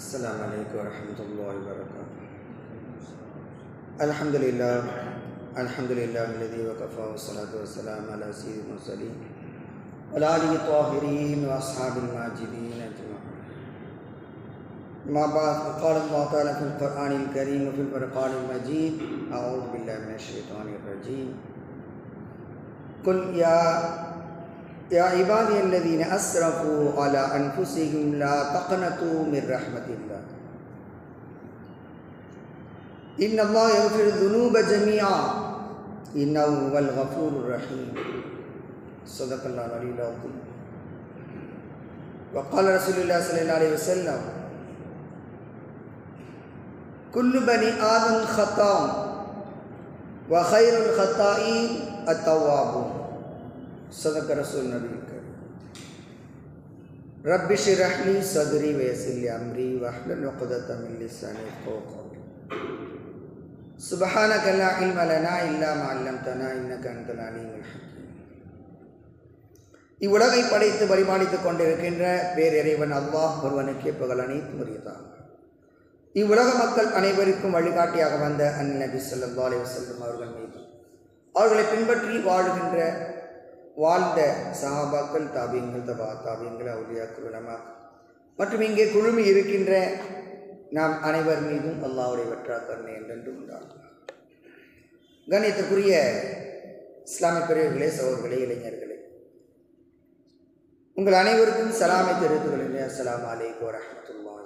السلام عليكم ورحمة الله وبركاته الحمد لله الحمد لله الذي وكفى والصلاة والسلام على سيد المرسلين وعلى آله الطاهرين وأصحاب الماجدين أجمعين ما بعد، قال الله تعالى في القرآن الكريم وفي الفرقان المجيد أعوذ بالله من الشيطان الرجيم قل يا يا عبادي الذين أسرفوا على أنفسهم لا تقنطوا من رحمة الله. إن الله يغفر الذنوب جميعا. إنه هو الغفور الرحيم. صدق الله العلي العظيم. وقال رسول الله صلى الله عليه وسلم كل بني آدم خطاء وخير الخطائين التوابون. صدق رسول النبي الكريم رب اشرح لي صدري ويسر لي امري واحلل عقدة من لساني يفقهوا قولي سبحانك لا علم لنا الا ما علمتنا انك انت العليم الحكيم இவ்வுலகை படைத்து பரிமாணித்துக் கொண்டிருக்கின்ற பேரிறைவன் அல்லாஹ் ஒருவனுக்கே புகழ் அனைத்து முறியதான் இவ்வுலக மக்கள் அனைவருக்கும் வழிகாட்டியாக வந்த அந்நபி ஸல்லல்லாஹு அலைஹி வஸல்லம் அவர்கள் மீது அவர்களை பின்பற்றி வாழுகின்ற வாழ்ந்த சஹாபாக்கள் தாபியங்கள் தபா தாபியங்கள் அவுலியாக்கள் உலமா மற்றும் இங்கே குழுமி இருக்கின்ற நாம் அனைவர் மீதும் அல்லாவுடைய வெற்றா கருணை என்றென்று உண்டாகும். கணியத்துக்குரிய இஸ்லாமிய பெரியவர்களே சகோதர்களே இளைஞர்களே. உங்கள் அனைவருக்கும் சலாமை தெரிவித்துக் கொள்கிறேன். அஸ்லாம் அலைக்கு வரமத்துல்லா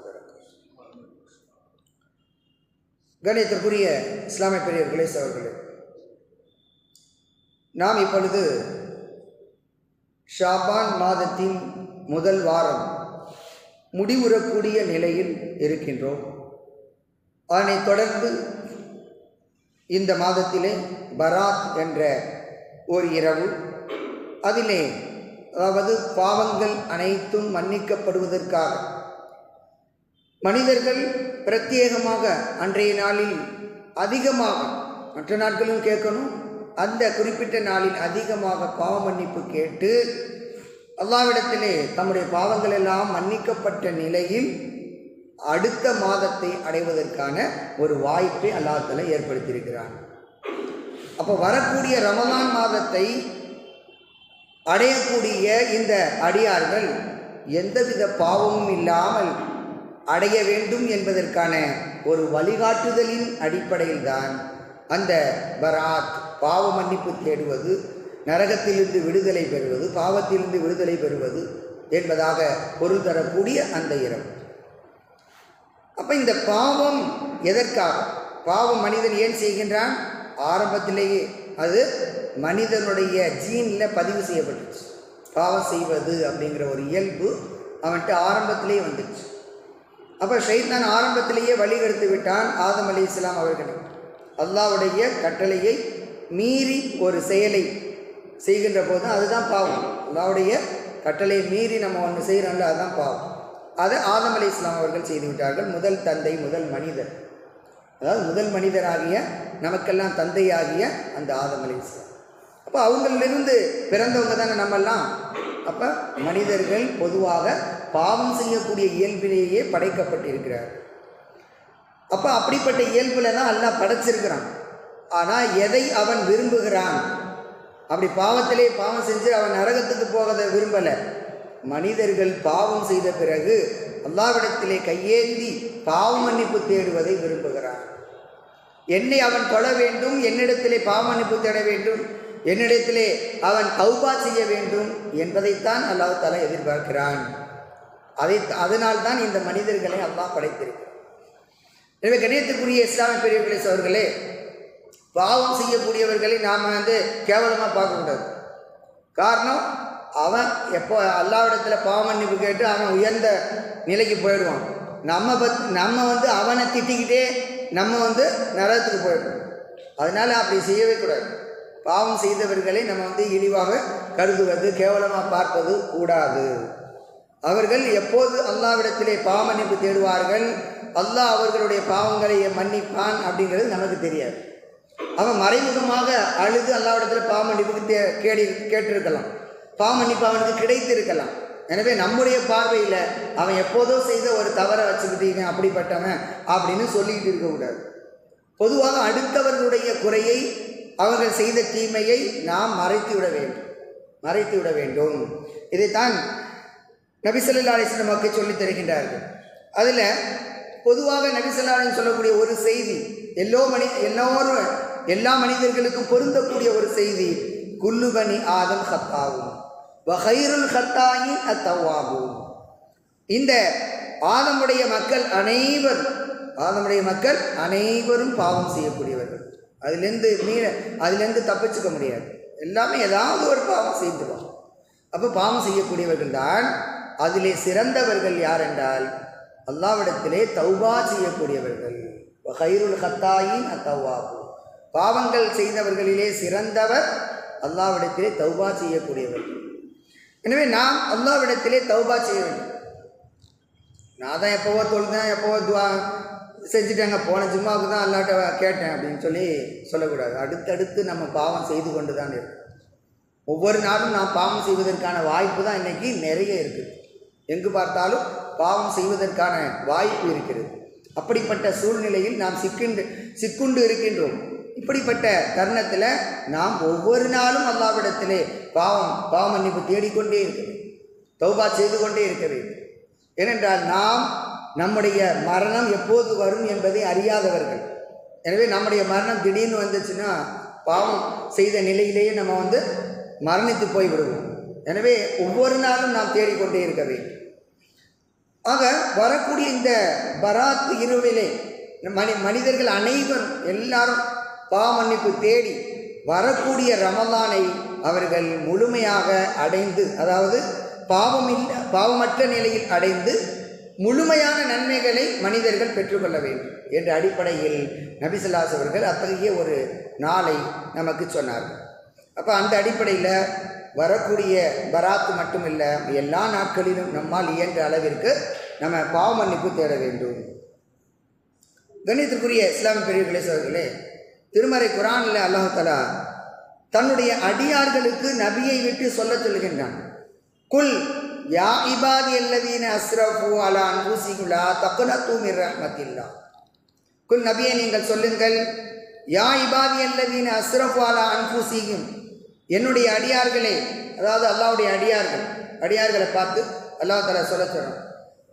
கணியத்திற்குரிய இஸ்லாமிய பெரியவர்களே சகோதர்களே நாம் இப்பொழுது ஷாபான் மாதத்தின் முதல் வாரம் முடிவுறக்கூடிய நிலையில் இருக்கின்றோம். அதனைத் தொடர்ந்து இந்த மாதத்திலே பராத் என்ற ஒரு இரவு அதிலே அதாவது பாவங்கள் அனைத்தும் மன்னிக்கப்படுவதற்காக மனிதர்கள் பிரத்யேகமாக அன்றைய நாளில் அதிகமாக மற்ற நாட்களும் கேட்கணும் அந்த குறிப்பிட்ட நாளில் அதிகமாக பாவ மன்னிப்பு கேட்டு அல்லாவிடத்திலே தம்முடைய பாவங்கள் எல்லாம் மன்னிக்கப்பட்ட நிலையில் அடுத்த மாதத்தை அடைவதற்கான ஒரு வாய்ப்பை அல்லாஹால ஏற்படுத்தியிருக்கிறான். அப்போ வரக்கூடிய ரமலான் மாதத்தை அடையக்கூடிய இந்த அடியார்கள் எந்தவித பாவமும் இல்லாமல் அடைய வேண்டும் என்பதற்கான ஒரு வழிகாட்டுதலின் அடிப்படையில் தான் அந்த பராத். பாவ மன்னிப்பு தேடுவது நரகத்திலிருந்து விடுதலை பெறுவது பாவத்திலிருந்து விடுதலை பெறுவது என்பதாக பொருள் தரக்கூடிய அந்த இரவு. அப்போ இந்த பாவம் எதற்காக? பாவம் மனிதன் ஏன் செய்கின்றான்? ஆரம்பத்திலேயே அது மனிதனுடைய ஜீனில் பதிவு செய்யப்பட்டுச்சு. பாவம் செய்வது அப்படிங்கிற ஒரு இயல்பு அவன்கிட்ட ஆரம்பத்திலேயே வந்துடுச்சு அப்போ ஷைத்தான் ஆரம்பத்திலேயே வழிகெடுத்து விட்டான். ஆதம் அலி இஸ்லாம் அவர்களை அல்லாவுடைய கட்டளையை மீறி ஒரு செயலை செய்கின்ற போது அதுதான் பாவம். அல்லாவுடைய கட்டளையை மீறி நம்ம ஒன்று செய்கிறோம்ல அதுதான் பாவம். அதை ஆதம் அலி இஸ்லாம் அவர்கள் செய்து விட்டார்கள். முதல் தந்தை முதல் மனிதர். அதாவது முதல் மனிதராகிய நமக்கெல்லாம் தந்தையாகிய அந்த ஆதம் அலி இஸ்லாம். அப்போ அவங்களிலிருந்து பிறந்தவங்க தானே நம்மெல்லாம். அப்போ மனிதர்கள் பொதுவாக பாவம் செய்யக்கூடிய இயல்பிலேயே படைக்கப்பட்டிருக்கிறார் அப்போ அப்படிப்பட்ட இயல்பில் தான் எல்லாம் படைச்சிருக்கிறான். ஆனால் எதை அவன் விரும்புகிறான்? அப்படி பாவத்திலே பாவம் செஞ்சு அவன் நரகத்துக்கு போகதை விரும்பலை. மனிதர்கள் பாவம் செய்த பிறகு அல்லாவிடத்திலே கையேந்தி பாவ மன்னிப்பு தேடுவதை விரும்புகிறான். என்னை அவன் தொழ வேண்டும் என்னிடத்திலே பாவ மன்னிப்பு தேட வேண்டும் என்னிடத்திலே அவன் கௌபா செய்ய வேண்டும் என்பதைத்தான் அல்லாஹ் தலா எதிர்பார்க்கிறான். அதை அதனால் தான் இந்த மனிதர்களை அல்லாஹ் படைத்திருக்கிறான். எனவே கணியத்துக்குரிய இஸ்லாமிய பெரியவர்களே அவர்களே பாவம் செய்யக்கூடியவர்களை நாம் வந்து கேவலமாக பார்க்கக்கூடாது காரணம் அவன் எப்போ அல்லாவிடத்தில் பாவ மன்னிப்பு கேட்டு அவன் உயர்ந்த நிலைக்கு போயிடுவான். நம்ம பத் நம்ம வந்து அவனை திட்டிக்கிட்டே நம்ம வந்து நரகத்துக்கு போயிடுவோம் அதனால் அப்படி செய்யவே கூடாது. பாவம் செய்தவர்களை நம்ம வந்து இழிவாக கருதுவது கேவலமாக பார்ப்பது கூடாது. அவர்கள் எப்போது அல்லாவிடத்திலே பாவமன்னிப்பு தேடுவார்கள் அல்லாஹ் அவர்களுடைய பாவங்களை மன்னிப்பான் அப்படிங்கிறது நமக்கு தெரியாது. அவன் மறைமுகமாக அழுது அல்லாவிடத்தில் பாமன்னிப்புக்கு தே கேடி கேட்டிருக்கலாம். பாமன்னிப்பு அவனுக்கு கிடைத்திருக்கலாம். எனவே நம்முடைய பார்வையில் அவன் எப்போதோ செய்த ஒரு தவறை வச்சுக்கிட்டீங்க அப்படிப்பட்டவன் அப்படின்னு சொல்லிக்கிட்டு இருக்கக்கூடாது பொதுவாக அடுத்தவர்களுடைய குறையை அவர்கள் செய்த தீமையை நாம் மறைத்து விட வேண்டும். மறைத்து விட வேண்டும். இதைத்தான் நபிசல்லா அலிஸ்லம் மக்கள் சொல்லித் தருகின்றார்கள். அதில் பொதுவாக நபிசல்லாலின் சொல்லக்கூடிய ஒரு செய்தி எல்லோ மனி எல்லோரும் எல்லா மனிதர்களுக்கும் பொருந்தக்கூடிய ஒரு செய்தி குல்லுபனி ஆதம் ஹத்தாவும் வஹைருல் ஹத்தாயின் அத்தவாகும் இந்த ஆதமுடைய மக்கள் அனைவரும் ஆதமுடைய மக்கள் அனைவரும் பாவம் செய்யக்கூடியவர்கள். அதுலேருந்து மீற அதிலேருந்து தப்பிச்சுக்க முடியாது. எல்லாமே ஏதாவது ஒரு பாவம் செய்துருவோம் அப்போ பாவம் செய்யக்கூடியவர்கள் தான் அதிலே சிறந்தவர்கள் யார் என்றால் அல்லாவிடத்திலே தௌபா செய்யக்கூடியவர்கள். ஹைருல் ஹத்தாயின் அத்தவாகும் பாவங்கள் செய்தவர்களிலே சிறந்தவர் அல்லாவிடத்திலே தௌபா செய்யக்கூடியவர். எனவே நாம் அல்லாவிடத்திலே தௌபா செய்ய வேண்டும். நான் தான் எப்போவோ தொழுதேன் எப்போவோ துவா செஞ்சுட்டேங்க போன ஜும்மாவுக்கு தான் அல்லாட்ட கேட்டேன் அப்படின்னு சொல்லி சொல்லக்கூடாது. அடுத்தடுத்து நம்ம பாவம் செய்து கொண்டு தான் இருக்கும். ஒவ்வொரு நாளும் நாம் பாவம் செய்வதற்கான வாய்ப்பு தான் இன்றைக்கி நிறைய இருக்குது எங்கு பார்த்தாலும் பாவம் செய்வதற்கான வாய்ப்பு இருக்கிறது. அப்படிப்பட்ட சூழ்நிலையில் நாம் சிக்கின்று சிக்குண்டு இருக்கின்றோம். இப்படிப்பட்ட தருணத்தில் நாம் ஒவ்வொரு நாளும் அல்லாவிடத்திலே பாவம் பாவ மன்னிப்பு தேடிக்கொண்டே இருக்கிறது தௌபா செய்து கொண்டே இருக்க வேண்டும். ஏனென்றால் நாம் நம்முடைய மரணம் எப்போது வரும் என்பதை அறியாதவர்கள். எனவே நம்முடைய மரணம் திடீர்னு வந்துச்சுன்னா பாவம் செய்த நிலையிலேயே நம்ம வந்து மரணித்து போய் விடுவோம் எனவே ஒவ்வொரு நாளும் நாம் தேடிக்கொண்டே இருக்க வேண்டும். ஆக வரக்கூடிய இந்த பராத் இரவிலே மனி மனிதர்கள் அனைவரும் எல்லாரும் பாவ மன்னிப்பு தேடி வரக்கூடிய ரமலானை அவர்கள் முழுமையாக அடைந்து அதாவது பாவமில்ல பாவமற்ற நிலையில் அடைந்து முழுமையான நன்மைகளை மனிதர்கள் பெற்றுக்கொள்ள வேண்டும் என்ற அடிப்படையில் நபிசல்லாஸ் அவர்கள் அத்தகைய ஒரு நாளை நமக்கு சொன்னார்கள். அப்போ அந்த அடிப்படையில் வரக்கூடிய பராத்து மட்டுமில்லை எல்லா நாட்களிலும் நம்மால் இயன்ற அளவிற்கு நம்ம பாவ மன்னிப்பு தேட வேண்டும். கணித்திற்குரிய இஸ்லாமிய பெரிய சோர்களே திருமறை குரானில் அல்லாஹலா தன்னுடைய அடியார்களுக்கு நபியை விட்டு சொல்ல சொல்கின்றான் குல் யா இபாதி அல்லதீன அஸ்ரஃபு அலா அன்பூசிகுலா தக்குனத்து ரஹ்மத்தில்லா. குல் நபியை நீங்கள் சொல்லுங்கள் யா இபாதி அல்லதீன அஸ்ரஃபு அலா அன்பூசியும் என்னுடைய அடியார்களே அதாவது அல்லாவுடைய அடியார்கள் அடியார்களை பார்த்து அல்லா தலா சொல்ல சொல்கிறோம்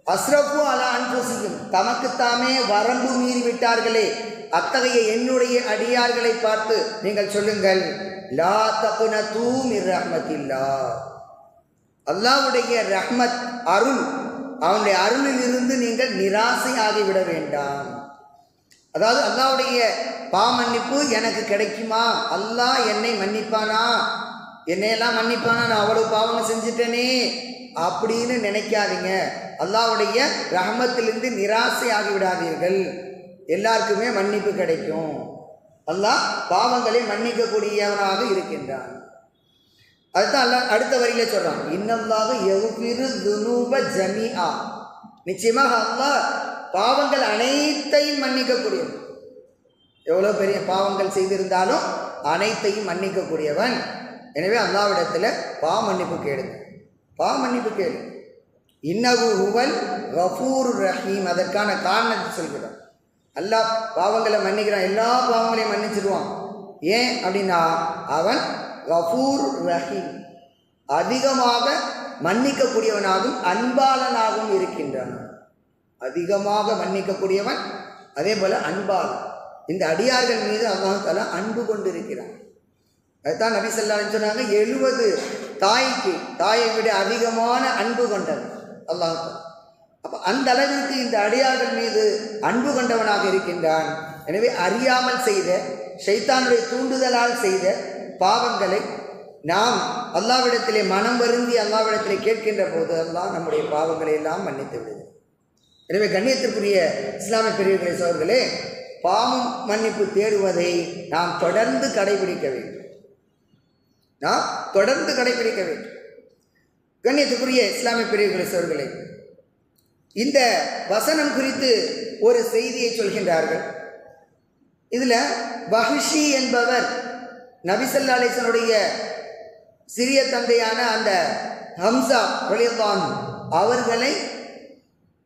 அஸ்ரஃபு அலா அன்பூசியும் தமக்குத்தாமே வரம்பு மீறி விட்டார்களே அத்தகைய என்னுடைய அடியார்களை பார்த்து நீங்கள் சொல்லுங்கள் லா தப்புன தூமிர் ரஹ்மத்தில்லா. அல்லாவுடைய ரஹ்மத் அருள் அவனுடைய அருளில் இருந்து நீங்கள் நிராசை ஆகிவிட வேண்டாம். அதாவது அல்லாவுடைய பாமன்னிப்பு எனக்கு கிடைக்குமா? அல்லாஹ் என்னை மன்னிப்பானா? என்னையெல்லாம் மன்னிப்பானா? நான் அவ்வளவு பாவம் செஞ்சுட்டேனே அப்படின்னு நினைக்காதீங்க. அல்லாவுடைய ரஹமத்திலிருந்து நிராசை ஆகிவிடாதீர்கள். எல்லாருக்குமே மன்னிப்பு கிடைக்கும். அல்லாஹ் பாவங்களை மன்னிக்கக்கூடியவனாக இருக்கின்றான். அதுதான் அல்ல அடுத்த வரியில சொல்றான். இன்னல்லாக எவ்விரு துனூப ஜமிஆ. நிச்சயமாக அல்லாஹ் பாவங்கள் அனைத்தையும் மன்னிக்கக்கூடியவன். எவ்வளோ பெரிய பாவங்கள் செய்திருந்தாலும் அனைத்தையும் மன்னிக்கக்கூடியவன். எனவே அல்லாவிடத்தில் பா மன்னிப்பு கேளு. பா மன்னிப்பு கேளு. இன்னகு ஹுவல் கஃபூர் ரஹீம். அதற்கான காரணத்தை சொல்கிறான். அல்லாஹ் பாவங்களை மன்னிக்கிறான். எல்லா பாவங்களையும் மன்னிச்சிடுவான் ஏன் அப்படின்னா அவன் கஃபூர் ரஹீம். அதிகமாக மன்னிக்கக்கூடியவனாகவும் அன்பாளனாகவும் இருக்கின்றான். அதிகமாக மன்னிக்கக்கூடியவன் அதே போல் அன்பாளன். இந்த அடியார்கள் மீது அல்லாஹால அன்பு கொண்டிருக்கிறான். அதுதான் நபி சொல்லான்னு சொன்னாங்க எழுபது தாய்க்கு தாயை விட அதிகமான அன்பு கொண்டது அல்லாஹ் அப்போ அந்த அளவிற்கு இந்த அடியார்கள் மீது அன்பு கொண்டவனாக இருக்கின்றான். எனவே அறியாமல் செய்த ஷைத்தானுடைய தூண்டுதலால் செய்த பாவங்களை நாம் அல்லாவிடத்திலே மனம் வருந்தி அல்லாவிடத்திலே கேட்கின்ற போது அல்லாஹ் நம்முடைய பாவங்களை எல்லாம் மன்னித்து விடுது எனவே கண்ணியத்திற்குரிய இஸ்லாமிய பெரியவர்களை சோர்களே பாவம் மன்னிப்பு தேடுவதை நாம் தொடர்ந்து கடைபிடிக்க வேண்டும். நாம் தொடர்ந்து கடைபிடிக்க வேண்டும். கண்ணியத்துக்குரிய இஸ்லாமிய பெரியவர்களை சோர்களே இந்த வசனம் குறித்து ஒரு செய்தியை சொல்கின்றார்கள். இதில் பஹிஷி என்பவர் நபிசல்லா அலிசனுடைய சிறிய தந்தையான அந்த ஹம்சா ரலியல்லாஹு அவர்களை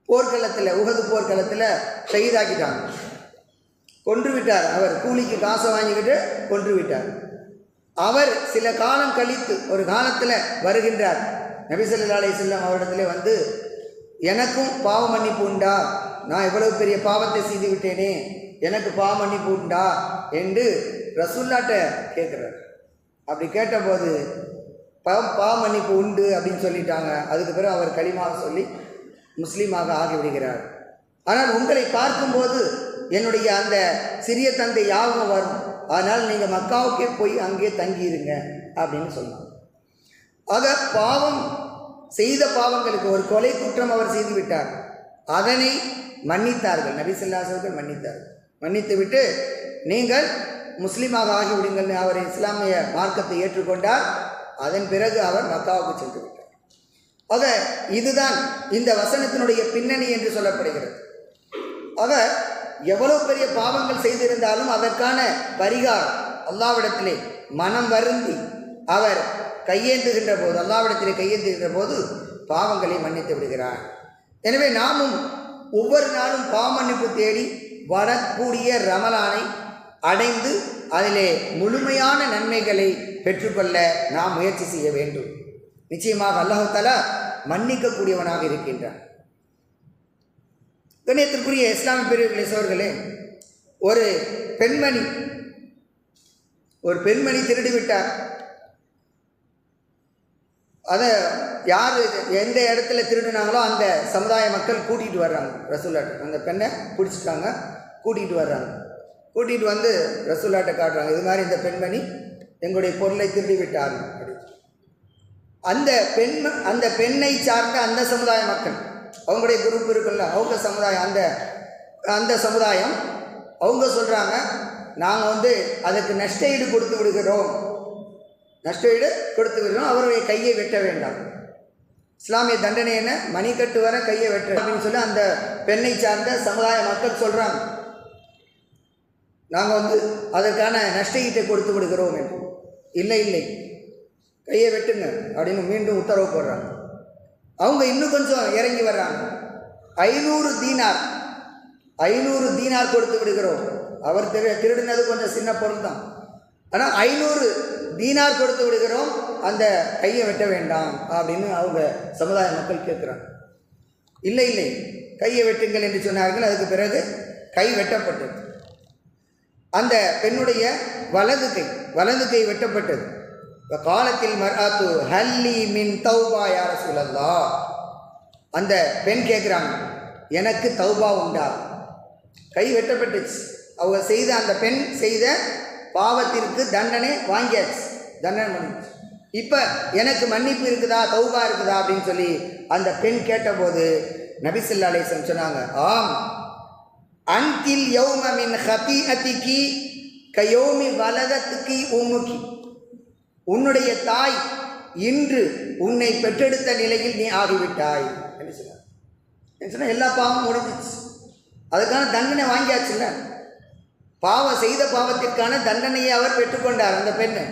போர்க்களத்தில் உகது போர்க்களத்தில் ஷஹீதாக்கிட்டாங்க. கொன்று விட்டார் அவர். கூலிக்கு காசை வாங்கிக்கிட்டு கொன்று விட்டார் அவர் சில காலம் கழித்து ஒரு காலத்தில் வருகின்றார். நபிசல்லா அலைஹி செல்லம் அவரிடத்துல வந்து எனக்கும் பாவ மன்னிப்பு உண்டா? நான் இவ்வளவு பெரிய பாவத்தை செய்து விட்டேனே எனக்கு பாவ மன்னிப்பு உண்டா? என்று ரசுல்லாட்ட கேட்குறார். அப்படி கேட்டபோது பாவ பாவ மன்னிப்பு உண்டு அப்படின்னு சொல்லிட்டாங்க. அதுக்கு பிறகு அவர் களிமாக சொல்லி முஸ்லீமாக ஆகிவிடுகிறார். ஆனால் உங்களை பார்க்கும்போது என்னுடைய அந்த சிறிய தந்தை யாவும் வரும். அதனால் நீங்கள் மக்காவுக்கே போய் அங்கே தங்கியிருங்க அப்படின்னு சொன்னாங்க ஆக பாவம் செய்த பாவங்களுக்கு ஒரு கொலை குற்றம் அவர் செய்துவிட்டார் அதனை மன்னித்தார்கள். நபிசல்லாசர்கள் மன்னித்தார்கள். மன்னித்து விட்டு நீங்கள் முஸ்லீமாக ஆகிவிடுங்கள்னு அவர் இஸ்லாமிய மார்க்கத்தை ஏற்றுக்கொண்டார். அதன் பிறகு அவர் மக்காவுக்கு சென்று விட்டார். ஆக இதுதான் இந்த வசனத்தினுடைய பின்னணி என்று சொல்லப்படுகிறது. ஆக எவ்வளவு பெரிய பாவங்கள் செய்திருந்தாலும் அதற்கான பரிகாரம் அல்லாவிடத்திலே மனம் வருந்தி அவர் கையேந்துகின்ற போது அல்லாவிடத்திலே கையேந்துகின்ற போது பாவங்களை மன்னித்து விடுகிறார். எனவே நாமும் ஒவ்வொரு நாளும் பாவ மன்னிப்பு தேடி வரக்கூடிய ரமலானை அடைந்து அதிலே முழுமையான நன்மைகளை பெற்றுக்கொள்ள நாம் முயற்சி செய்ய வேண்டும். நிச்சயமாக அல்லாஹாலா மன்னிக்கக்கூடியவனாக இருக்கின்றான். கணியத்திற்குரிய இஸ்லாமிய பிரிவுகளை சோர்களே ஒரு பெண்மணி ஒரு பெண்மணி திருடிவிட்டார். அதை யார் எந்த இடத்துல திருடினாங்களோ அந்த சமுதாய மக்கள் கூட்டிகிட்டு வர்றாங்க. ரசூலாட்ட அந்த பெண்ணை பிடிச்சிட்டாங்க கூட்டிகிட்டு வர்றாங்க. கூட்டிகிட்டு வந்து ரசூலாட்டை காட்டுறாங்க. இது மாதிரி இந்த பெண்மணி எங்களுடைய பொருளை திருடி விட்டார் அந்த பெண் அந்த பெண்ணை சார்ந்த அந்த சமுதாய மக்கள் அவங்களுடைய குரூப் இருக்குல்ல அவங்க சமுதாயம் அந்த அந்த சமுதாயம் அவங்க சொல்கிறாங்க நாங்கள் வந்து அதுக்கு நஷ்ட ஈடு கொடுத்து விடுகிறோம். நஷ்ட ஈடு கொடுத்து விடணும் அவருடைய கையை வெட்ட வேண்டாம். இஸ்லாமிய தண்டனை என்ன? மணிக்கட்டு வர கையை வெட்ட அப்படின்னு சொல்லி அந்த பெண்ணை சார்ந்த சமுதாய மக்கள் சொல்கிறாங்க நாங்கள் வந்து அதற்கான நஷ்ட ஈட்டை கொடுத்து விடுகிறோம் என்று. இல்லை இல்லை. கையை வெட்டுங்க அப்படின்னு மீண்டும் உத்தரவு போடுறாங்க. அவங்க இன்னும் கொஞ்சம் இறங்கி வர்றாங்க. ஐநூறு தீனார் ஐநூறு தீனார் கொடுத்து விடுகிறோம். அவர் திரு திருடினது கொஞ்சம் சின்ன பொருள் தான் ஆனால் ஐநூறு தீனார் கொடுத்து விடுகிறோம் அந்த கையை வெட்ட வேண்டாம் அப்படின்னு அவங்க சமுதாய மக்கள் கேட்குறாங்க. இல்லை இல்லை கையை வெட்டுங்கள் என்று சொன்னார்கள். அதுக்கு பிறகு கை வெட்டப்பட்டது. அந்த பெண்ணுடைய வலது கை வலது கை வெட்டப்பட்டது. இப்போ காலத்தில் மராத்து ஹல்லி மின் தௌபா யார சொல்லல்லா அந்த பெண் கேட்குறாங்க எனக்கு தௌபா உண்டா? கை வெட்டப்பட்டுச்சு. அவங்க செய்த அந்த பெண் செய்த பாவத்திற்கு தண்டனை வாங்கியாச்சு. தண்டனை பண்ணிச்சு இப்போ எனக்கு மன்னிப்பு இருக்குதா தௌபா இருக்குதா அப்படின்னு சொல்லி அந்த பெண் கேட்டபோது நபிசுல்லா அலிசன் சொன்னாங்க ஆம். அந்தில் யௌம ஹதி ஹபி அதிகி கயோமி வலதத்துக்கு உமுக்கி உன்னுடைய தாய் இன்று உன்னை பெற்றெடுத்த நிலையில் நீ ஆகிவிட்டாய் என்று சொன்னார். சொன்னால் எல்லா பாவமும் முடிஞ்சிச்சு அதுக்கான தண்டனை வாங்கியாச்சுல்ல? பாவம் செய்த பாவத்திற்கான தண்டனையை அவர் பெற்றுக்கொண்டார் அந்த பெண்ணை.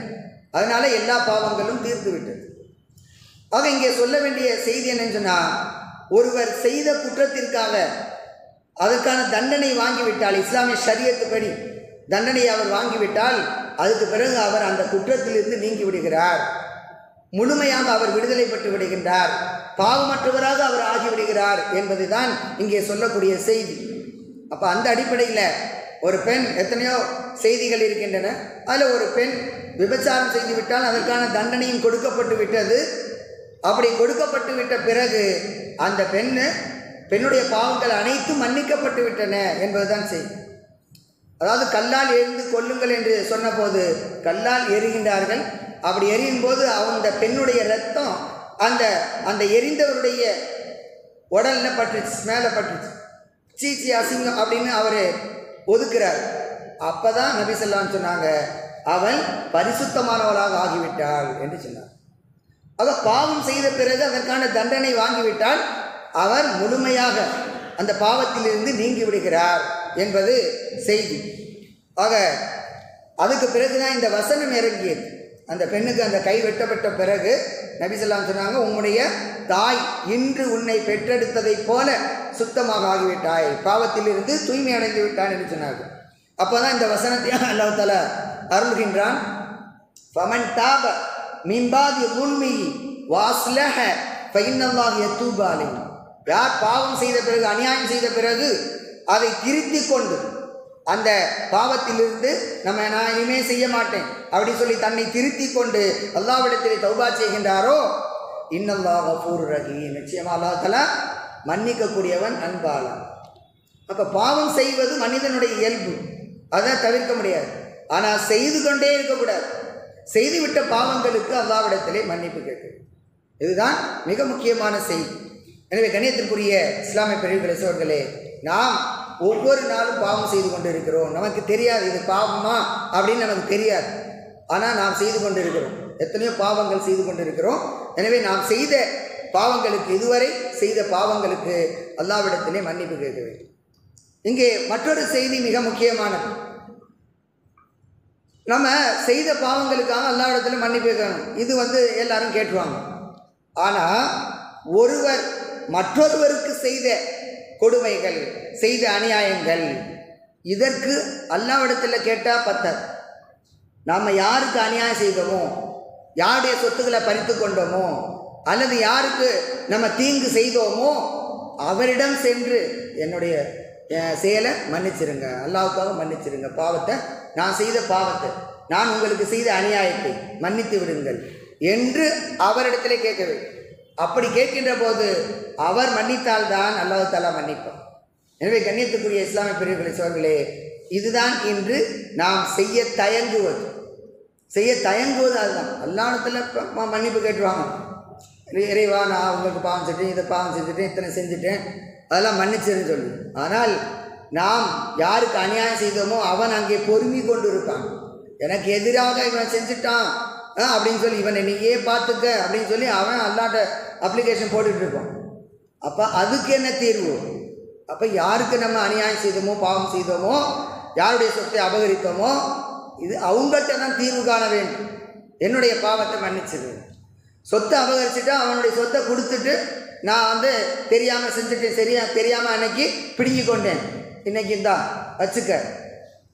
அதனால் எல்லா பாவங்களும் தீர்த்து விட்டது ஆக இங்கே சொல்ல வேண்டிய செய்தி என்னன்னு சொன்னால் ஒருவர் செய்த குற்றத்திற்காக அதற்கான தண்டனை வாங்கிவிட்டால் இஸ்லாமிய சரியத்துப்படி தண்டனையை அவர் வாங்கிவிட்டால் அதுக்கு பிறகு அவர் அந்த குற்றத்திலிருந்து நீங்கி விடுகிறார். முழுமையாக அவர் விடுதலை பெற்று விடுகின்றார். பாவமற்றவராக அவர் ஆகிவிடுகிறார் என்பதுதான் இங்கே சொல்லக்கூடிய செய்தி. அப்போ அந்த அடிப்படையில் ஒரு பெண் எத்தனையோ செய்திகள் இருக்கின்றன. அதில் ஒரு பெண் விபச்சாரம் செய்து விட்டால் அதற்கான தண்டனையும் கொடுக்கப்பட்டு விட்டது. அப்படி கொடுக்கப்பட்டு விட்ட பிறகு அந்த பெண் பெண்ணுடைய பாவங்கள் அனைத்தும் மன்னிக்கப்பட்டு விட்டன என்பதுதான் செய்தி. அதாவது கல்லால் எரிந்து கொல்லுங்கள் என்று சொன்னபோது கல்லால் எரிகின்றார்கள். அப்படி எரியும் போது அந்த பெண்ணுடைய ரத்தம் அந்த அந்த எரிந்தவருடைய உடலில் பட்டுச்சு மேலே பட்டுச்சு. சீச்சி அசிங்கம் அப்படின்னு அவர் ஒதுக்கிறார். அப்போ தான் சொல்லான்னு சொன்னாங்க அவன் பரிசுத்தமானவராக ஆகிவிட்டாள் என்று சொன்னார். ஆக பாவம் செய்த பிறகு அதற்கான தண்டனை வாங்கிவிட்டால் அவர் முழுமையாக அந்த பாவத்திலிருந்து நீங்கி விடுகிறார் என்பது செய்தி. ஆக அதுக்கு பிறகுதான் இந்த வசனம் இறங்கியது. அந்த பெண்ணுக்கு அந்த கை வெட்டப்பட்ட பிறகு நபிசல்லாம் சொன்னாங்க உன்னுடைய தாய் இன்று உன்னை பெற்றெடுத்ததைப் போல சுத்தமாக ஆகிவிட்டாய். பாவத்திலிருந்து தூய்மை அடைந்து விட்டான் என்று சொன்னார்கள். அப்போ தான் இந்த வசனத்தை அல்லாஹ் தஆலா அருள்கின்றான். ஃபமன் தாப மிம்பாதி உண்மை வாஸ்லஹ ஃபைனல்லாஹ் யத்தூபு யார் பாவம் செய்த பிறகு அநியாயம் செய்த பிறகு அதை திருத்திக் கொண்டு அந்த பாவத்திலிருந்து நம்ம நான் இனிமே செய்ய மாட்டேன் அப்படி சொல்லி தன்னை திருத்தி கொண்டு அல்லாவிடத்திலே தௌபா செய்கின்றாரோ? இன்னல்லாக பூர் ரஹீம். நிச்சயமா அல்லாஹலா மன்னிக்கக்கூடியவன் அன்பாளன். அப்போ பாவம் செய்வது மனிதனுடைய இயல்பு. அதை தவிர்க்க முடியாது. ஆனால் செய்து கொண்டே இருக்கக்கூடாது. செய்துவிட்ட பாவங்களுக்கு அல்லாவிடத்திலே மன்னிப்பு கேட்கும். இதுதான் மிக முக்கியமான செய்தி. எனவே கணியத்திற்குரிய இஸ்லாமிய பிரிவுகளை சோர்களே நாம் ஒவ்வொரு நாளும் பாவம் செய்து கொண்டு இருக்கிறோம் நமக்கு தெரியாது இது பாவமா அப்படின்னு நமக்கு தெரியாது. ஆனால் நாம் செய்து கொண்டு இருக்கிறோம் எத்தனையோ பாவங்கள் செய்து கொண்டு இருக்கிறோம் எனவே நாம் செய்த பாவங்களுக்கு இதுவரை செய்த பாவங்களுக்கு அல்லாவிடத்திலே மன்னிப்பு கேட்க வேண்டும். இங்கே மற்றொரு செய்தி மிக முக்கியமானது. நம்ம செய்த பாவங்களுக்காக அல்லாவிடத்துல மன்னிப்பு கேட்கணும். இது வந்து எல்லாரும் கேட்டுருவாங்க. ஆனால் ஒருவர் மற்றொருவருக்கு செய்த கொடுமைகள் செய்த அநியாயங்கள் இதற்கு அல்லாவிடத்தில் கேட்டால் பத்தாது. நாம் யாருக்கு அநியாயம் செய்தோமோ யாருடைய சொத்துக்களை பறித்து கொண்டோமோ அல்லது யாருக்கு நம்ம தீங்கு செய்தோமோ அவரிடம் சென்று என்னுடைய செயலை மன்னிச்சிருங்க. அல்லாவுக்காக மன்னிச்சிருங்க. பாவத்தை நான் செய்த பாவத்தை நான் உங்களுக்கு செய்த அநியாயத்தை மன்னித்து விடுங்கள் என்று அவரிடத்திலே கேட்க வேண்டும் அப்படி கேட்கின்ற போது அவர் மன்னித்தால்தான் அல்லாஹு தாலா மன்னிப்பார் எனவே கண்ணியத்துக்குரிய இஸ்லாமிய பிரிவுகளை சோர்களே இதுதான் இன்று நாம் செய்ய தயங்குவது. செய்ய தயங்குவது அதுதான் அல்லாடத்தில் மன்னிப்பு கேட்டுருவாங்க. இறைவா நான் உங்களுக்கு பாவம் செஞ்சுட்டேன் இதை பாவம் செஞ்சுட்டேன் இத்தனை செஞ்சுட்டேன். அதெல்லாம் மன்னிச்சிருன்னு சொல்லு. ஆனால் நாம் யாருக்கு அநியாயம் செய்தோமோ அவன் அங்கே பொறுமி கொண்டு இருப்பான் எனக்கு எதிராக இவன் செஞ்சுட்டான். ஆ, அப்படின்னு சொல்லி இவனை நீயே பார்த்துக்க அப்படின்னு சொல்லி அவன் அல்லாட்ட அப்ளிகேஷன் போட்டுட்டு இருப்பான். அப்போ அதுக்கு என்ன தீர்வு? அப்போ யாருக்கு நம்ம அநியாயம் செய்தோமோ பாவம் செய்தோமோ யாருடைய சொத்தை அபகரித்தோமோ இது அவங்கள்ட்ட தான் தீர்வு காண வேண்டும். என்னுடைய பாவத்தை மன்னிச்சிரு. சொத்தை அபகரிச்சுட்டா அவனுடைய சொத்தை கொடுத்துட்டு நான் வந்து தெரியாமல் செஞ்சுட்டேன் சரியா தெரியாமல் அன்னைக்கு பிடுங்கி கொண்டேன். இன்னைக்கு இந்தா வச்சுக்க.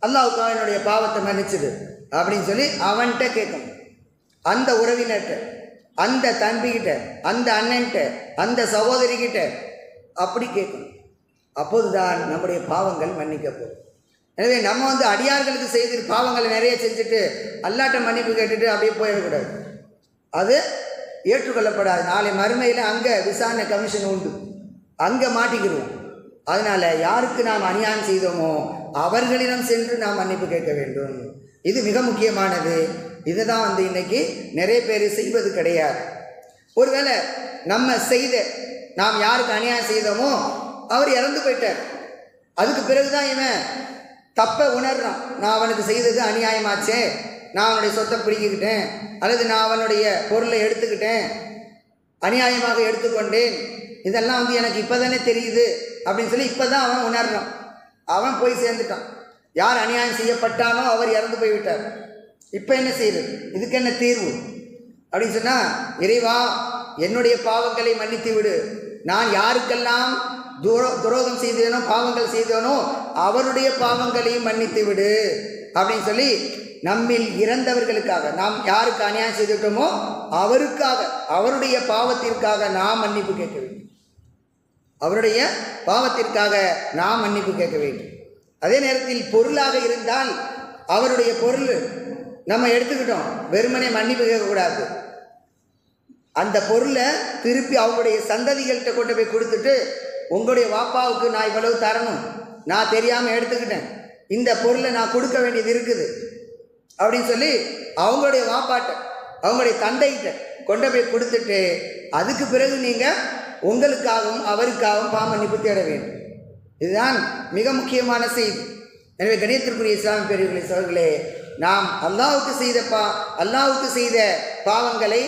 அல்லாவுக்கு என்னுடைய பாவத்தை மன்னிச்சுது அப்படின்னு சொல்லி அவன்கிட்ட கேட்கணும் அந்த உறவினர்கிட்ட அந்த தம்பிக்கிட்ட அந்த அண்ணன்கிட்ட அந்த சகோதரிகிட்ட அப்படி கேட்கணும் அப்போதுதான் நம்முடைய பாவங்கள் மன்னிக்கப்படும் எனவே நம்ம வந்து அடியார்களுக்கு செய்து பாவங்களை நிறைய செஞ்சுட்டு அல்லாட்ட மன்னிப்பு கேட்டுட்டு அப்படியே போயிடக்கூடாது. அது ஏற்றுக்கொள்ளப்படாது. நாளை மறுமையில் அங்கே விசாரணை கமிஷன் உண்டு. அங்கே மாட்டிக்கிறோம் அதனால் யாருக்கு நாம் அநியாயம் செய்தோமோ அவர்களிடம் சென்று நாம் மன்னிப்பு கேட்க வேண்டும். இது மிக முக்கியமானது. இதுதான் வந்து இன்னைக்கு நிறைய பேர் செய்வது கிடையாது. ஒருவேளை நம்ம செய்த நாம் யாருக்கு அநியாயம் செய்தோமோ அவர் இறந்து போயிட்டார். அதுக்கு பிறகுதான் இவன் தப்பை உணர்றான். நான் அவனுக்கு செய்தது அநியாயமாச்சே. நான் அவனுடைய சொத்தை பிடிக்கிக்கிட்டேன் அல்லது நான் அவனுடைய பொருளை எடுத்துக்கிட்டேன் அநியாயமாக எடுத்துக்கொண்டேன். இதெல்லாம் வந்து எனக்கு இப்போ தானே தெரியுது அப்படின்னு சொல்லி இப்போ தான் அவன் உணர்றான். அவன் போய் சேர்ந்துட்டான். யார் அநியாயம் செய்யப்பட்டானோ அவர் இறந்து போய்விட்டார் இப்போ என்ன செய்யுது இதுக்கு என்ன தீர்வு? அப்படின்னு சொன்னால் இறைவா என்னுடைய பாவங்களை மன்னித்து விடு. நான் யாருக்கெல்லாம் துரோ துரோகம் செய்தேனோ பாவங்கள் செய்தேனோ அவருடைய பாவங்களையும் மன்னித்து விடு. அப்படின்னு சொல்லி நம்மில் இறந்தவர்களுக்காக நாம் யாருக்கு அநியாயம் செய்துட்டோமோ அவருக்காக அவருடைய பாவத்திற்காக நாம் மன்னிப்பு கேட்க வேண்டும். அவருடைய பாவத்திற்காக நாம் மன்னிப்பு கேட்க வேண்டும். அதே நேரத்தில் பொருளாக இருந்தால் அவருடைய பொருள் நம்ம எடுத்துக்கிட்டோம். வெறுமனே மன்னிப்பு கேட்கக்கூடாது. அந்த பொருளை திருப்பி அவங்களுடைய சந்ததிகள்கிட்ட கொண்டு போய் கொடுத்துட்டு உங்களுடைய வாப்பாவுக்கு நான் இவ்வளவு தரணும் நான் தெரியாமல் எடுத்துக்கிட்டேன். இந்த பொருளை நான் கொடுக்க வேண்டியது இருக்குது. அப்படின்னு சொல்லி அவங்களுடைய வாப்பாட்ட அவங்களுடைய தந்தைகிட்ட கொண்டு போய் கொடுத்துட்டு அதுக்கு பிறகு நீங்கள் உங்களுக்காகவும் அவருக்காகவும் பாமன்னிப்பு தேட வேண்டும். இதுதான் மிக முக்கியமான செய்தி. எனவே கணியத்திற்குரிய இஸ்லாமிய பெரியவர்களே சோர்களே நாம் அல்லாவுக்கு செய்த பா அல்லாவுக்கு செய்த பாவங்களை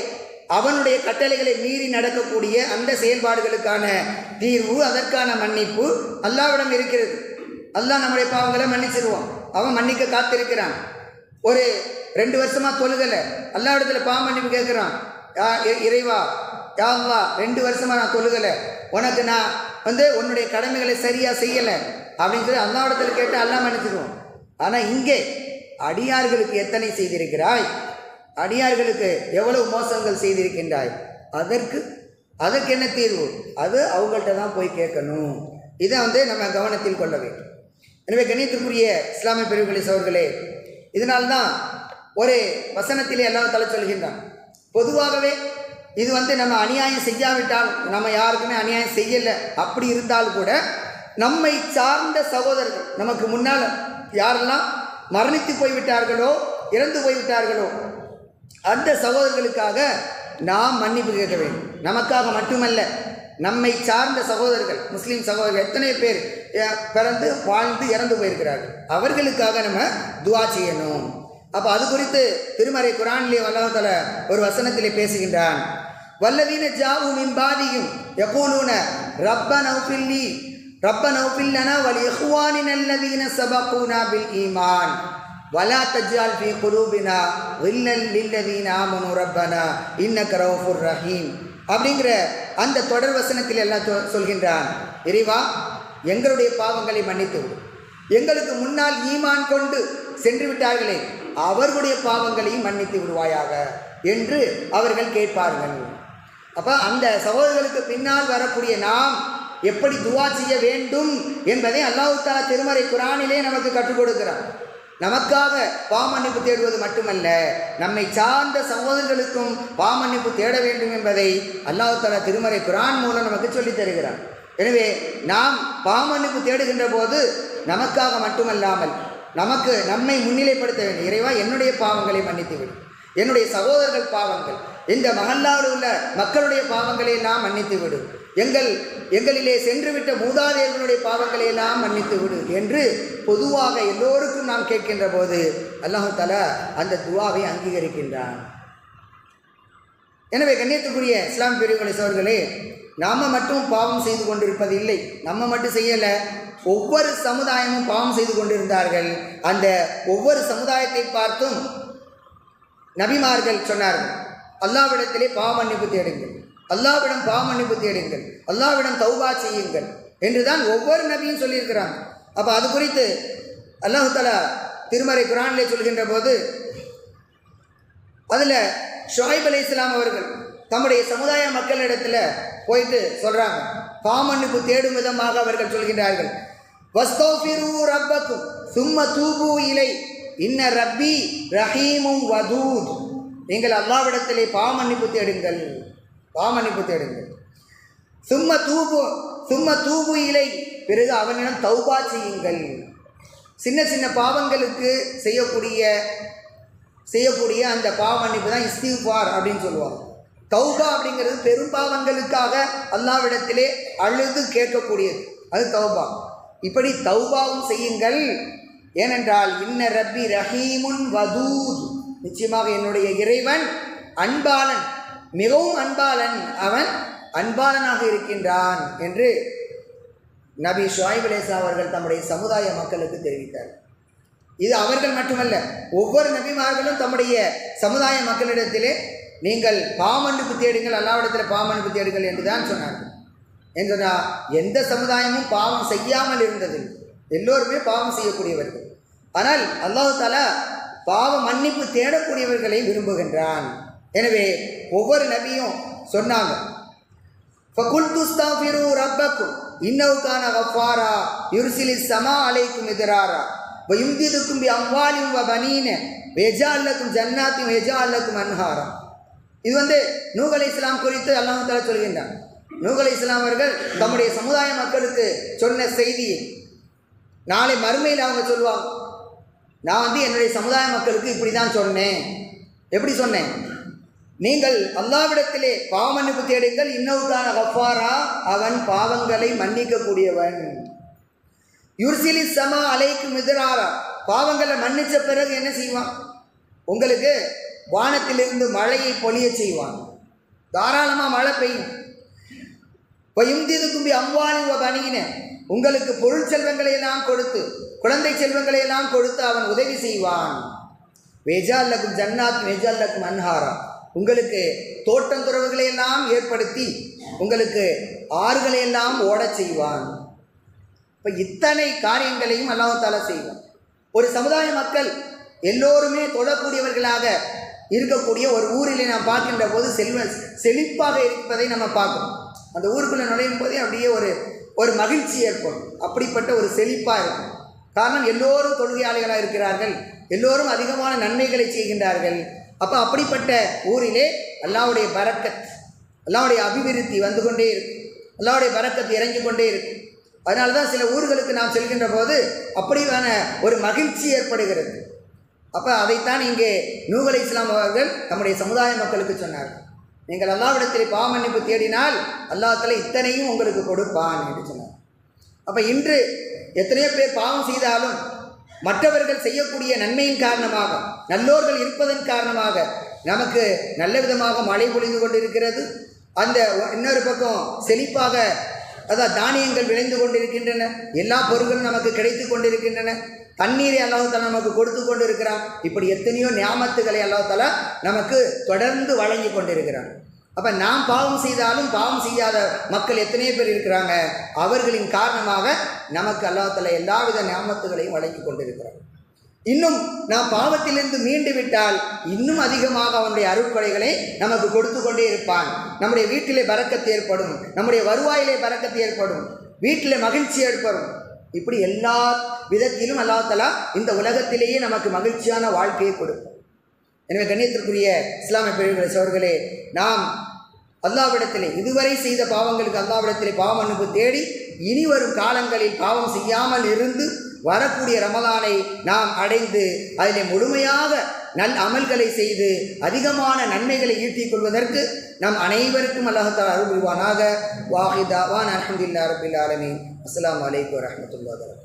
அவனுடைய கட்டளைகளை மீறி நடக்கக்கூடிய அந்த செயல்பாடுகளுக்கான தீர்வு அதற்கான மன்னிப்பு அல்லாவிடம் இருக்கிறது. அல்லாஹ் நம்முடைய பாவங்களை மன்னிச்சிருவான். அவன் மன்னிக்க காத்திருக்கிறான். ஒரு ரெண்டு வருஷமாக தொழுகலை. அல்லா இடத்துல பாவம் மன்னிப்பு கேட்குறான். யா இ- இறைவா யா ரெண்டு வருஷமாக நான் தொழுகலை. உனக்கு நான் வந்து உன்னுடைய கடமைகளை சரியாக செய்யலை. அப்படின்னு சொல்லி அல்லா இடத்துல கேட்டு அல்லா மன்னிச்சிடுவோம் ஆனால் இங்கே அடியார்களுக்கு எத்தனை செய்திருக்கிறாய்? அடியார்களுக்கு எவ்வளவு மோசங்கள் செய்திருக்கின்றாய்? அதற்கு அதற்கு என்ன தீர்வு? அது அவங்கள்ட்ட தான் போய் கேட்கணும். இதை வந்து நம்ம கவனத்தில் கொள்ள வேண்டும். எனவே கணியத்திற்குரிய இஸ்லாமிய பிரிவுகளை சோர்களே இதனால்தான் ஒரு வசனத்திலே எல்லாம் தலை சொல்கின்றான். பொதுவாகவே இது வந்து நம்ம அநியாயம் செய்யாவிட்டால் நம்ம யாருக்குமே அநியாயம் செய்யலை. அப்படி இருந்தால் கூட நம்மை சார்ந்த சகோதரர்கள் நமக்கு முன்னால் யாரெல்லாம் மரணித்து போய்விட்டார்களோ இறந்து போய்விட்டார்களோ அந்த சகோதரர்களுக்காக நாம் மன்னிப்பு கேட்க வேண்டும். நமக்காக மட்டுமல்ல நம்மை சார்ந்த சகோதரர்கள் முஸ்லீம் சகோதரர்கள் எத்தனை பேர் பிறந்து வாழ்ந்து இறந்து போயிருக்கிறார்கள். அவர்களுக்காக நம்ம துவா செய்யணும். அப்போ அது குறித்து திருமறை குரான்லேயே வல்லவத்தில் ஒரு வசனத்திலே பேசுகின்றான். வல்லவீன ஜாவு மின் பாதியும் யகூலூன ரப்ப நௌபில்லி ரப்ப நௌபில்லனா வலி இஹ்வானின் அல்லதீன சபகூனா பில் ஈமான். வலா தஜால் பி குலூபினா வில்லல் லில்லதீன ஆமனு ரப்பனா இன்ன ரவுஃபுர் ரஹீம். அப்படிங்கிற அந்த தொடர் வசனத்தில் எல்லாம் சொ- சொல்கின்றான். இறைவா எங்களுடைய பாவங்களை மன்னித்து விடும் எங்களுக்கு முன்னால் ஈமான் கொண்டு சென்று விட்டார்களே அவர்களுடைய பாவங்களையும் மன்னித்து விடுவாயாக என்று அவர்கள் கேட்பார்கள். அப்போ அந்த சகோதரர்களுக்கு பின்னால் வரக்கூடிய நாம் எப்படி துவா செய்ய வேண்டும் என்பதை அல்லாஹ் தாலா திருமறை குரானிலே நமக்கு கற்றுக் கொடுக்கிறார் நமக்காக பாமன்னிப்பு தேடுவது மட்டுமல்ல நம்மை சார்ந்த சகோதரர்களுக்கும் பாமன்னிப்பு தேட வேண்டும் என்பதை அல்லாஹ் தாலா திருமறை குரான் மூலம் நமக்கு சொல்லித் தருகிறார் எனவே நாம் பாமனுக்கு தேடுகின்ற போது நமக்காக மட்டுமல்லாமல் நமக்கு நம்மை முன்னிலைப்படுத்த வேண்டும். இறைவா என்னுடைய பாவங்களை மன்னித்துவிடும் என்னுடைய சகோதரர்கள் பாவங்கள் இந்த மகல்லாவில் உள்ள மக்களுடைய பாவங்களை எல்லாம் மன்னித்து விடு எங்கள் எங்களிலே சென்றுவிட்ட மூதாதையர்களுடைய பாவங்களை எல்லாம் மன்னித்து விடு என்று பொதுவாக எல்லோருக்கும் நாம் கேட்கின்ற போது அல்லாஹு தஆலா அந்த துவாவை அங்கீகரிக்கின்றான். எனவே கண்ணியத்துக்குரிய இஸ்லாம் பிரிவுகளை சோர்களே நாம் மட்டும் பாவம் செய்து கொண்டிருப்பது இல்லை நம்ம மட்டும் செய்யலை. ஒவ்வொரு சமுதாயமும் பாவம் செய்து கொண்டிருந்தார்கள். அந்த ஒவ்வொரு சமுதாயத்தை பார்த்தும் நபிமார்கள் சொன்னார்கள் அல்லாவிடத்திலே பாவ மன்னிப்பு தேடுங்கள். அல்லாவிடம் பாவ மன்னிப்பு தேடுங்கள். அல்லாவிடம் தௌபா செய்யுங்கள். என்றுதான் ஒவ்வொரு நபியும் சொல்லியிருக்கிறாங்க. அப்போ அது குறித்து அல்லாஹு திருமறை குரானிலே சொல்கின்ற போது அதில் ஷுஹைப் அலி இஸ்லாம் அவர்கள் தம்முடைய சமுதாய மக்களிடத்தில் போயிட்டு சொல்கிறாங்க பாமன்னிப்பு தேடும் விதமாக அவர்கள் சொல்கின்றார்கள். வஸ்தோபிரு ரப்பக்கும் சும்ம தூபு இலை இன்ன ரப்பி ரஹீமும் வதூத். நீங்கள் அல்லாவிடத்திலே பாமன்னிப்பு தேடுங்கள். பாமன்னிப்பு தேடுங்கள். சும்ம தூபு சும்ம தூபு இலை பிறகு அவனிடம் தௌபா செய்யுங்கள். சின்ன சின்ன பாவங்களுக்கு செய்யக்கூடிய செய்யக்கூடிய அந்த பாவ மன்னிப்பு தான் இஸ்திஃபார் அப்படின்னு சொல்லுவாங்க. தௌபா அப்படிங்கிறது பெரும்பாவங்களுக்காக அல்லாவிடத்திலே அழுது கேட்கக்கூடியது. அது தௌபா. இப்படி தௌபாவும் செய்யுங்கள். ஏனென்றால் இன்ன ரப்பி ரஹீமுன் வதூத். நிச்சயமாக என்னுடைய இறைவன் அன்பாளன் மிகவும் அன்பாளன். அவன் அன்பாளனாக இருக்கின்றான் என்று நபி ஷுவைப் அலேசா அவர்கள் தம்முடைய சமுதாய மக்களுக்கு தெரிவித்தார். இது அவர்கள் மட்டுமல்ல ஒவ்வொரு நபிமார்களும் தம்முடைய சமுதாய மக்களிடத்திலே நீங்கள் பாமனுக்கு தேடுங்கள் அல்லாவிடத்தில் பாமனுக்கு தேடுங்கள் என்றுதான் சொன்னார்கள். ஏன் எந்த சமுதாயமும் பாவம் செய்யாமல் இருந்தது. எல்லோருமே பாவம் செய்யக்கூடியவர்கள். ஆனால் அல்லாஹு தாலா பாவ மன்னிப்பு தேடக்கூடியவர்களை விரும்புகின்றான். எனவே ஒவ்வொரு நபியும் சொன்னாங்க ரப்பக்கும் இன்னவுக்கான கஃபாரா யுர்சிலி சமா அலைக்கும் எதிராரா வயுந்திதுக்கும் பி அம்பாலிம் வ பனீன வெஜா அல்லக்கும் ஜன்னாத்தும் வெஜா அல்லக்கும் அன்ஹாரா. இது வந்து நூஹ் இஸ்லாம் குறித்து அல்லாஹால தஆலா சொல்கின்றான். நூஹ் இஸ்லாம் அவர்கள் தம்முடைய சமுதாய மக்களுக்கு சொன்ன செய்தி. நாளை மறுமையில் அவங்க சொல்லுவாங்க நான் வந்து என்னுடைய சமுதாய மக்களுக்கு இப்படி தான் சொன்னேன். எப்படி சொன்னேன்? நீங்கள் அல்லாவிடத்திலே பாவமன்னிப்பு தேடுங்கள் இன்னவுக்கான கஃபாரா அவன் பாவங்களை மன்னிக்கக்கூடியவன். யுர்சிலி சமா அலைக்கு மிதிராரா பாவங்களை மன்னித்த பிறகு என்ன செய்வான்? உங்களுக்கு வானத்திலிருந்து மழையை பொழிய செய்வான். தாராளமாக மழை பெய்யும். இப்போ கும்பி அம்பானி பணியின. உங்களுக்கு பொருள் செல்வங்களை எல்லாம் கொடுத்து குழந்தை செல்வங்களை எல்லாம் கொடுத்து அவன் உதவி செய்வான். வெஜால்லக்கும் ஜன்னாத் வெஜால்லக்கும் அன்ஹாரா. உங்களுக்கு தோட்டந்துறவுகளை எல்லாம் ஏற்படுத்தி உங்களுக்கு ஆறுகளை எல்லாம் ஓடச் செய்வான். இப்போ இத்தனை காரியங்களையும் அல்லாஹால செய்வான். ஒரு சமுதாய மக்கள் எல்லோருமே தொழக்கூடியவர்களாக இருக்கக்கூடிய ஒரு ஊரிலே நாம் பார்க்கின்ற போது செல்வ செழிப்பாக இருப்பதை நம்ம பார்க்கணும் அந்த ஊருக்குள்ளே நுழையும் போதே அப்படியே ஒரு ஒரு மகிழ்ச்சி ஏற்படும். அப்படிப்பட்ட ஒரு செழிப்பாக இருக்கும். காரணம் எல்லோரும் தொழுகையாளிகளாக இருக்கிறார்கள். எல்லோரும் அதிகமான நன்மைகளை செய்கின்றார்கள். அப்போ அப்படிப்பட்ட ஊரிலே அல்லாவுடைய பரக்கத் அல்லாவுடைய அபிவிருத்தி வந்து கொண்டே இருக்கும் அல்லாவுடைய பரக்கத்து இறங்கி கொண்டே இருக்கும் அதனால தான் சில ஊர்களுக்கு நாம் செல்கின்ற போது அப்படியான ஒரு மகிழ்ச்சி ஏற்படுகிறது. அப்போ அதைத்தான் இங்கே நூகலை இஸ்லாம் அவர்கள் நம்முடைய சமுதாய மக்களுக்கு சொன்னார். நீங்கள் அல்லாவிடத்தில் பாவமன்னிப்பு தேடினால் அல்லாத்தில் இத்தனையும் உங்களுக்கு கொடுப்பான் என்று சொன்னார். அப்போ இன்று எத்தனையோ பேர் பாவம் செய்தாலும் மற்றவர்கள் செய்யக்கூடிய நன்மையின் காரணமாக நல்லோர்கள் இருப்பதன் காரணமாக நமக்கு நல்ல விதமாக மழை பொழிந்து கொண்டிருக்கிறது. அந்த இன்னொரு பக்கம் செழிப்பாக அதான் தானியங்கள் விளைந்து கொண்டிருக்கின்றன. எல்லா பொருட்களும் நமக்கு கிடைத்து கொண்டிருக்கின்றன. தண்ணீரை அல்லாஹால நமக்கு கொடுத்து கொண்டு இருக்கிறான் இப்படி எத்தனையோ ஞாபகத்துகளை அல்லாஹால நமக்கு தொடர்ந்து வழங்கி கொண்டிருக்கிறான். அப்போ நாம் பாவம் செய்தாலும் பாவம் செய்யாத மக்கள் எத்தனையோ பேர் இருக்கிறாங்க. அவர்களின் காரணமாக நமக்கு அல்லாஹால எல்லாவித ஞாபகத்துகளையும் வழங்கி கொண்டிருக்கிறான். இன்னும் நாம் பாவத்திலிருந்து மீண்டு விட்டால் இன்னும் அதிகமாக அவனுடைய அருட்கொடைகளை நமக்கு கொடுத்து கொண்டே இருப்பான். நம்முடைய வீட்டிலே பறக்கத்து ஏற்படும். நம்முடைய வருவாயிலே பறக்கத்து ஏற்படும். வீட்டிலே மகிழ்ச்சி ஏற்படும். இப்படி எல்லா விதத்திலும் அல்லாஹலா இந்த உலகத்திலேயே நமக்கு மகிழ்ச்சியான வாழ்க்கையை கொடுக்கும் எனவே கண்ணியத்திற்குரிய இஸ்லாமிய பிரிவுகளை சோர்களே நாம் அல்லாவிடத்திலே இதுவரை செய்த பாவங்களுக்கு அல்லாவிடத்திலே பாவம் அனுப்பு தேடி இனி வரும் காலங்களில் பாவம் செய்யாமல் இருந்து வரக்கூடிய ரமலானை நாம் அடைந்து அதிலே முழுமையாக நல் அமல்களை செய்து அதிகமான நன்மைகளை ஈட்டிக் கொள்வதற்கு நம் அனைவருக்கும் அல்லாஹால அருள் புரிவானாக. வாஹிதாவான் அஹமதுல்லா ரபில் ஆலமீன். அஸ்லாம் வலைக்கம் வரமத்துல்லா